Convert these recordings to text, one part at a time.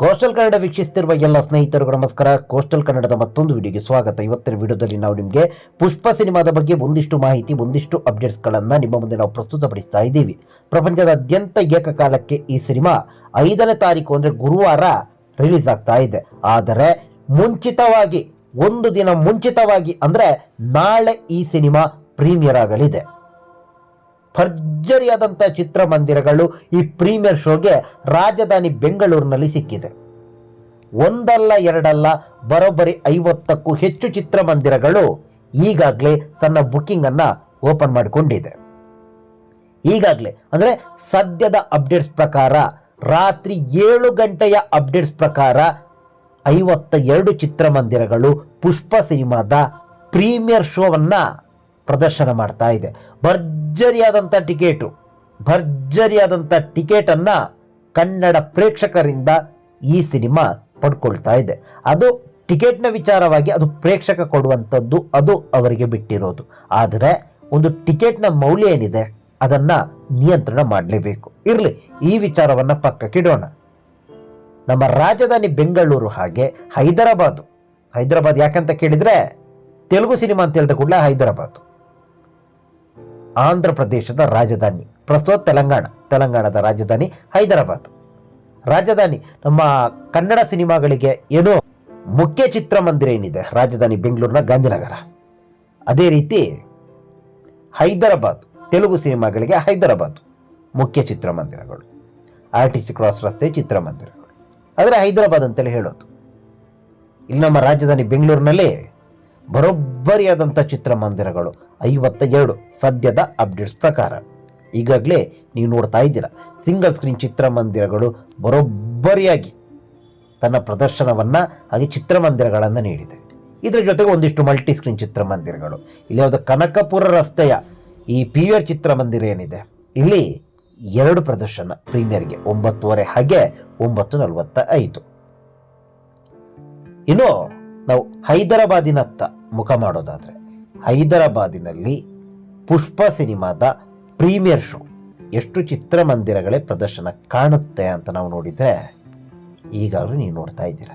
Coastal Kannada ವೀಕ್ಷಿಸುತ್ತಿರುವ ಎಲ್ಲ ಸ್ನೇಹಿತರಿಗೂ ನಮಸ್ಕಾರ. ಕೋಸ್ಟಲ್ ಕನ್ನಡದ ಮತ್ತೊಂದು ವಿಡಿಯೋಗೆ ಸ್ವಾಗತ. ಇವತ್ತಿನ ವಿಡಿಯೋದಲ್ಲಿ ನಾವು ನಿಮಗೆ ಪುಷ್ಪ ಸಿನಿಮಾದ ಬಗ್ಗೆ ಒಂದಿಷ್ಟು ಮಾಹಿತಿ, ಒಂದಿಷ್ಟು ಅಪ್ಡೇಟ್ಸ್ಗಳನ್ನು ನಿಮ್ಮ ಮುಂದೆ ನಾವು ಪ್ರಸ್ತುತಪಡಿಸ್ತಾ ಇದ್ದೀವಿ. ಪ್ರಪಂಚದಾದ್ಯಂತ ಏಕಕಾಲಕ್ಕೆ ಈ ಸಿನಿಮಾ ಐದನೇ ತಾರೀಕು ಅಂದರೆ ಗುರುವಾರ ರಿಲೀಸ್ ಆಗ್ತಾ ಇದೆ. ಆದರೆ ಮುಂಚಿತವಾಗಿ, ಒಂದು ದಿನ ಮುಂಚಿತವಾಗಿ ಅಂದರೆ ನಾಳೆ ಈ ಸಿನಿಮಾ ಪ್ರೀಮಿಯರ್ ಆಗಲಿದೆ. ಭರ್ಜರಿಯಾದಂಥ ಚಿತ್ರಮಂದಿರಗಳು ಈ ಪ್ರೀಮಿಯರ್ ಶೋಗೆ ರಾಜಧಾನಿ ಬೆಂಗಳೂರಿನಲ್ಲಿ ಸಿಕ್ಕಿದೆ. ಒಂದಲ್ಲ ಎರಡಲ್ಲ ಬರೋಬ್ಬರಿ ಐವತ್ತಕ್ಕೂ ಹೆಚ್ಚು ಚಿತ್ರಮಂದಿರಗಳು ಈಗಾಗಲೇ ತನ್ನ ಬುಕ್ಕಿಂಗ್ ಅನ್ನ ಓಪನ್ ಮಾಡಿಕೊಂಡಿದೆ. ಈಗಾಗಲೇ, ಅಂದರೆ ಸದ್ಯದ ಅಪ್ಡೇಟ್ಸ್ ಪ್ರಕಾರ ರಾತ್ರಿ ಏಳು ಗಂಟೆಯ ಅಪ್ಡೇಟ್ಸ್ ಪ್ರಕಾರ ಐವತ್ತ ಎರಡು ಚಿತ್ರಮಂದಿರಗಳು ಪುಷ್ಪ ಸಿನಿಮಾದ ಪ್ರೀಮಿಯರ್ ಶೋವನ್ನ ಪ್ರದರ್ಶನ ಮಾಡ್ತಾ ಇದೆ. ಭರ್ಜರಿಯಾದಂಥ ಟಿಕೆಟು, ಭರ್ಜರಿಯಾದಂಥ ಟಿಕೆಟನ್ನು ಕನ್ನಡ ಪ್ರೇಕ್ಷಕರಿಂದ ಈ ಸಿನಿಮಾ ಪಡ್ಕೊಳ್ತಾ ಇದೆ. ಅದು ಟಿಕೆಟ್ನ ವಿಚಾರವಾಗಿ ಅದು ಪ್ರೇಕ್ಷಕ ಕೊಡುವಂಥದ್ದು, ಅದು ಅವರಿಗೆ ಬಿಟ್ಟಿರೋದು. ಆದರೆ ಒಂದು ಟಿಕೆಟ್ನ ಮೌಲ್ಯ ಏನಿದೆ, ಅದನ್ನು ನಿಯಂತ್ರಣ ಮಾಡಲೇಬೇಕು. ಇರಲಿ, ಈ ವಿಚಾರವನ್ನು ಪಕ್ಕಕ್ಕಿಡೋಣ ನಮ್ಮ ರಾಜಧಾನಿ ಬೆಂಗಳೂರು ಹಾಗೆ ಹೈದರಾಬಾದು. ಹೈದರಾಬಾದ್ ಯಾಕಂತ ಕೇಳಿದರೆ, ತೆಲುಗು ಸಿನಿಮಾ ಅಂತ ಹೇಳಿದ ಕೂಡಲೇ ಹೈದರಾಬಾದ್. ಆಂಧ್ರ ಪ್ರದೇಶದ ರಾಜಧಾನಿ. ಪ್ರಸ್ತುತ ತೆಲಂಗಾಣ, ತೆಲಂಗಾಣದ ರಾಜಧಾನಿ ಹೈದರಾಬಾದ್. ರಾಜಧಾನಿ, ನಮ್ಮ ಕನ್ನಡ ಸಿನಿಮಾಗಳಿಗೆ ಏನೋ ಮುಖ್ಯ ಚಿತ್ರಮಂದಿರ ಏನಿದೆ, ರಾಜಧಾನಿ ಬೆಂಗಳೂರಿನ ಗಾಂಧಿನಗರ. ಅದೇ ರೀತಿ ಹೈದರಾಬಾದ್, ತೆಲುಗು ಸಿನಿಮಾಗಳಿಗೆ ಹೈದರಾಬಾದ್ ಮುಖ್ಯ ಚಿತ್ರಮಂದಿರಗಳು. ಆರ್ ಟಿ ಸಿ ಕ್ರಾಸ್ ರಸ್ತೆ ಚಿತ್ರಮಂದಿರಗಳು. ಆದರೆ ಹೈದರಾಬಾದ್ ಅಂತೇಳಿ ಹೇಳೋದು. ಇಲ್ಲಿ ನಮ್ಮ ರಾಜಧಾನಿ ಬೆಂಗಳೂರಿನಲ್ಲಿ ಬರೋಬ್ಬರಿಯಾದಂಥ ಚಿತ್ರಮಂದಿರಗಳು. ಐವತ್ತ ಎರಡು ಸದ್ಯದ ಅಪ್ಡೇಟ್ಸ್ ಪ್ರಕಾರ. ಈಗಾಗಲೇ ನೀವು ನೋಡ್ತಾ ಇದ್ದೀರಾ, ಸಿಂಗಲ್ ಸ್ಕ್ರೀನ್ ಚಿತ್ರಮಂದಿರಗಳು ಬರೋಬ್ಬರಿಯಾಗಿ ತನ್ನ ಪ್ರದರ್ಶನವನ್ನು ಹಾಗೆ ಚಿತ್ರಮಂದಿರಗಳನ್ನು ನೀಡಿದೆ. ಇದರ ಜೊತೆಗೆ ಒಂದಿಷ್ಟು ಮಲ್ಟಿ ಸ್ಕ್ರೀನ್ ಚಿತ್ರಮಂದಿರಗಳು. ಇಲ್ಲಿ ಯಾವುದು ಕನಕಪುರ ರಸ್ತೆಯ ಈ ಪಿ ಆರ್ ಚಿತ್ರಮಂದಿರ ಏನಿದೆ, ಇಲ್ಲಿ ಎರಡು ಪ್ರದರ್ಶನ, ಪ್ರೀಮಿಯರ್ಗೆ ಒಂಬತ್ತುವರೆ ಹಾಗೆ ಒಂಬತ್ತು ನಲವತ್ತ ಐದು ಇನ್ನು ನಾವು ಹೈದರಾಬಾದಿನತ್ತ ಮುಖ ಮಾಡೋದಾದರೆ. ಹೈದರಾಬಾದಿನಲ್ಲಿ ಪುಷ್ಪ ಸಿನಿಮಾದ ಪ್ರೀಮಿಯರ್ ಶೋ. ಎಷ್ಟು ಚಿತ್ರಮಂದಿರಗಳೇ ಪ್ರದರ್ಶನ ಕಾಣುತ್ತೆ ಅಂತ ನಾವು ನೋಡಿದರೆ ಈಗಾಗಲೂ ನೀವು ನೋಡ್ತಾ ಇದ್ದೀರ.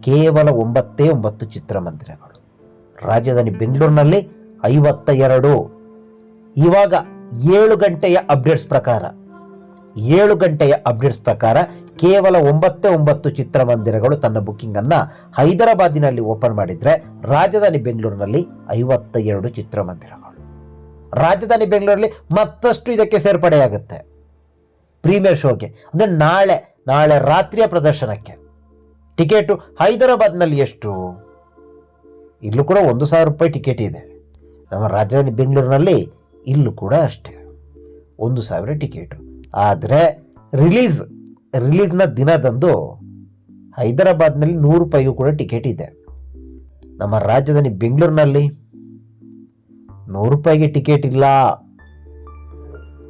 ಕೇವಲ ಒಂಬತ್ತೇ ಒಂಬತ್ತು ಚಿತ್ರಮಂದಿರಗಳು. ರಾಜಧಾನಿ ಬೆಂಗಳೂರಿನಲ್ಲಿ ಐವತ್ತ ಎರಡು ಇವಾಗ ಏಳು ಗಂಟೆಯ ಅಪ್ಡೇಟ್ಸ್ ಪ್ರಕಾರ, ಏಳು ಗಂಟೆಯ ಅಪ್ಡೇಟ್ಸ್ ಪ್ರಕಾರ ಕೇವಲ ಒಂಬತ್ತೇ ಒಂಬತ್ತು ಚಿತ್ರಮಂದಿರಗಳು ತನ್ನ ಬುಕ್ಕಿಂಗ್ ಅನ್ನ ಹೈದರಾಬಾದಿನಲ್ಲಿ ಓಪನ್ ಮಾಡಿದ್ರೆ ರಾಜಧಾನಿ ಬೆಂಗಳೂರಿನಲ್ಲಿ ಐವತ್ತ ಎರಡು ಚಿತ್ರಮಂದಿರಗಳು. ರಾಜಧಾನಿ ಬೆಂಗಳೂರಲ್ಲಿ ಮತ್ತಷ್ಟು ಇದಕ್ಕೆ ಸೇರ್ಪಡೆಯಾಗುತ್ತೆ. ಪ್ರೀಮಿಯರ್ ಶೋಗೆ, ಅಂದರೆ ನಾಳೆ ನಾಳೆ ರಾತ್ರಿಯ ಪ್ರದರ್ಶನಕ್ಕೆ. ಟಿಕೆಟು ಹೈದರಾಬಾದ್ನಲ್ಲಿ ಎಷ್ಟು? ಇಲ್ಲೂ ಕೂಡ ಒಂದು ಸಾವಿರ ರೂಪಾಯಿ ಟಿಕೆಟ್ ಇದೆ. ನಮ್ಮ ರಾಜಧಾನಿ ಬೆಂಗಳೂರಿನಲ್ಲಿ ಇಲ್ಲೂ ಕೂಡ ಅಷ್ಟೇ. ಒಂದು ಸಾವಿರ ಟಿಕೆಟು. ಆದರೆ ರಿಲೀಸ್ ರಿಲೀಸ್ನ ದಿನದಂದು ಹೈದರಾಬಾದ್ನಲ್ಲಿ ನೂರು ರೂಪಾಯಿಗೂ ಕೂಡ ಟಿಕೆಟ್ ಇದೆ. ನಮ್ಮ ರಾಜಧಾನಿ ಬೆಂಗಳೂರಿನಲ್ಲಿ ನೂರು ರೂಪಾಯಿಗೆ ಟಿಕೆಟ್ ಇಲ್ಲ.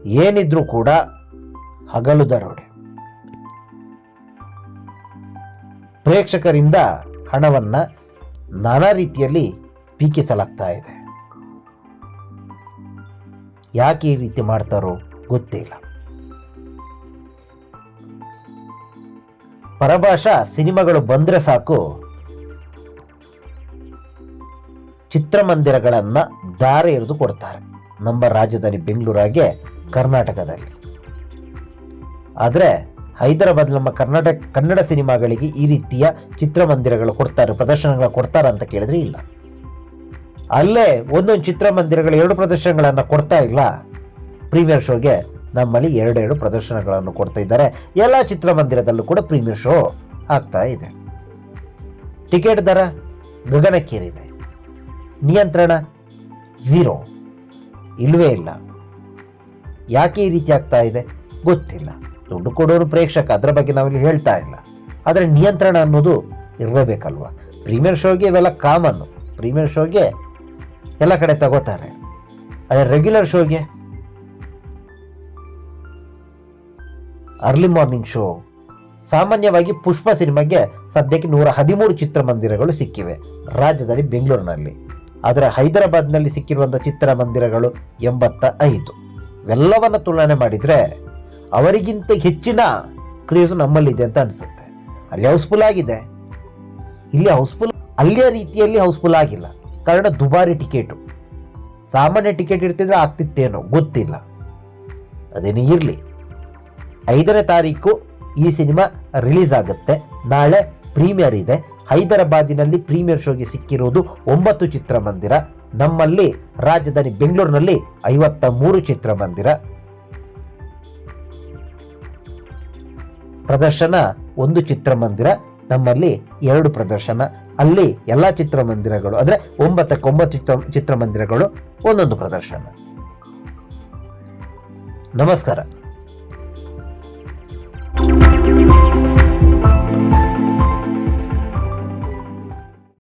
ಏನಿದ್ರೂ ಕೂಡ ಹಗಲು ದರೋಡೆ. ಪ್ರೇಕ್ಷಕರಿಂದ ಹಣವನ್ನ ನಾನಾ ರೀತಿಯಲ್ಲಿ ಪೀಕಿಸಲಾಗ್ತಾ ಇದೆ. ಯಾಕೆ ಈ ರೀತಿ ಮಾಡ್ತಾರೋ ಗೊತ್ತಿಲ್ಲ ಪರಭಾಷಾ ಸಿನಿಮಾಗಳು ಬಂದ್ರೆ ಸಾಕು. ಚಿತ್ರಮಂದಿರಗಳನ್ನ ದಾರೆ ಎರೆದು ಕೊಡ್ತಾರೆ. ನಮ್ಮ ರಾಜಧಾನಿ ಬೆಂಗಳೂರಾಗೆ ಕರ್ನಾಟಕದಲ್ಲಿ. ಆದರೆ ಹೈದರಾಬಾದ್ ನಮ್ಮ ಕರ್ನಾಟಕ, ಕನ್ನಡ ಸಿನಿಮಾಗಳಿಗೆ ಈ ರೀತಿಯ ಚಿತ್ರಮಂದಿರಗಳು ಕೊಡ್ತಾರೆ, ಪ್ರದರ್ಶನಗಳು ಕೊಡ್ತಾರೆ ಅಂತ ಕೇಳಿದ್ರೆ ಇಲ್ಲ. ಅಲ್ಲೇ ಒಂದೊಂದು ಚಿತ್ರಮಂದಿರಗಳು ಎರಡು ಪ್ರದರ್ಶನಗಳನ್ನು ಕೊಡ್ತಾ ಇಲ್ಲ. ಪ್ರೀಮಿಯರ್ ಶೋಗೆ ನಮ್ಮಲ್ಲಿ ಎರಡೆರಡು ಪ್ರದರ್ಶನಗಳನ್ನು ಕೊಡ್ತಾ ಇದ್ದಾರೆ. ಎಲ್ಲ ಚಿತ್ರಮಂದಿರದಲ್ಲೂ ಕೂಡ ಪ್ರೀಮಿಯರ್ ಶೋ ಆಗ್ತಾ ಇದೆ. ಟಿಕೆಟ್ ದರ ಗಗನಕ್ಕೇರಿದೆ. ನಿಯಂತ್ರಣ ಝೀರೋ. ಇಲ್ಲವೇ ಇಲ್ಲ. ಯಾಕೆ ಈ ರೀತಿ ಆಗ್ತಾ ಇದೆ? ಗೊತ್ತಿಲ್ಲ. ದುಡ್ಡು ಕೊಡೋರು ಪ್ರೇಕ್ಷಕ, ಅದರ ಬಗ್ಗೆ ನಾವಿಲ್ಲಿ ಹೇಳ್ತಾ ಇಲ್ಲ. ಆದರೆ ನಿಯಂತ್ರಣ ಅನ್ನೋದು ಇರಬೇಕಲ್ವ ಪ್ರೀಮಿಯರ್ ಶೋಗೆ ಇವೆಲ್ಲ ಕಾಮನ್ನು. ಪ್ರೀಮಿಯರ್ ಶೋಗೆ ಎಲ್ಲ ಕಡೆ ತಗೋತಾರೆ. ಅದೇ ರೆಗ್ಯುಲರ್ ಶೋಗೆ ಅರ್ಲಿ ಮಾರ್ನಿಂಗ್ ಶೋ ಸಾಮಾನ್ಯವಾಗಿ ಪುಷ್ಪ ಸಿನಿಮಾಗೆ ಸದ್ಯಕ್ಕೆ ನೂರ ಹದಿಮೂರು ಚಿತ್ರಮಂದಿರಗಳು ಸಿಕ್ಕಿವೆ. ರಾಜ್ಯದಲ್ಲಿ ಬೆಂಗಳೂರಿನಲ್ಲಿ. ಆದರೆ ಹೈದರಾಬಾದ್ನಲ್ಲಿ ಸಿಕ್ಕಿರುವಂಥ ಚಿತ್ರಮಂದಿರಗಳು ಎಂಬತ್ತ ಐದು. ಇವೆಲ್ಲವನ್ನು ತುಲನೆ ಮಾಡಿದರೆ ಅವರಿಗಿಂತ ಹೆಚ್ಚಿನ ಕ್ರೇಜು ನಮ್ಮಲ್ಲಿದೆ ಅಂತ ಅನಿಸುತ್ತೆ. ಅಲ್ಲಿ ಹೌಸ್ಫುಲ್ ಆಗಿದೆ. ಇಲ್ಲಿ ಹೌಸ್ಫುಲ್ ಅಲ್ಲಿಯ ರೀತಿಯಲ್ಲಿ ಹೌಸ್ಫುಲ್ ಆಗಿಲ್ಲ. ಕಾರಣ ದುಬಾರಿ ಟಿಕೆಟು. ಸಾಮಾನ್ಯ ಟಿಕೆಟ್ ಇರ್ತಿದ್ರೆ ಆಗ್ತಿತ್ತೇನೋ ಗೊತ್ತಿಲ್ಲ. ಅದೇನೇ ಇರಲಿ. ಐದನೇ ತಾರೀಕು ಈ ಸಿನಿಮಾ ರಿಲೀಸ್ ಆಗುತ್ತೆ. ನಾಳೆ ಪ್ರೀಮಿಯರ್ ಇದೆ. ಹೈದರಾಬಾದಿನಲ್ಲಿ ಪ್ರೀಮಿಯರ್ ಶೋಗೆ ಸಿಕ್ಕಿರುವುದು ಒಂಬತ್ತು ಚಿತ್ರಮಂದಿರ. ನಮ್ಮಲ್ಲಿ ರಾಜಧಾನಿ ಬೆಂಗಳೂರಿನಲ್ಲಿ ಐವತ್ತ ಮೂರು ಚಿತ್ರಮಂದಿರ. ಪ್ರದರ್ಶನ ಒಂದು ಚಿತ್ರಮಂದಿರ. ನಮ್ಮಲ್ಲಿ ಎರಡು ಪ್ರದರ್ಶನ. ಅಲ್ಲಿ ಎಲ್ಲ ಚಿತ್ರಮಂದಿರಗಳು ಅಂದರೆ ಒಂಬತ್ತಕ್ಕೆ ಒಂಬತ್ತು ಚಿತ್ರ ಚಿತ್ರಮಂದಿರಗಳು ಒಂದೊಂದು ಪ್ರದರ್ಶನ. ನಮಸ್ಕಾರ. Thank you.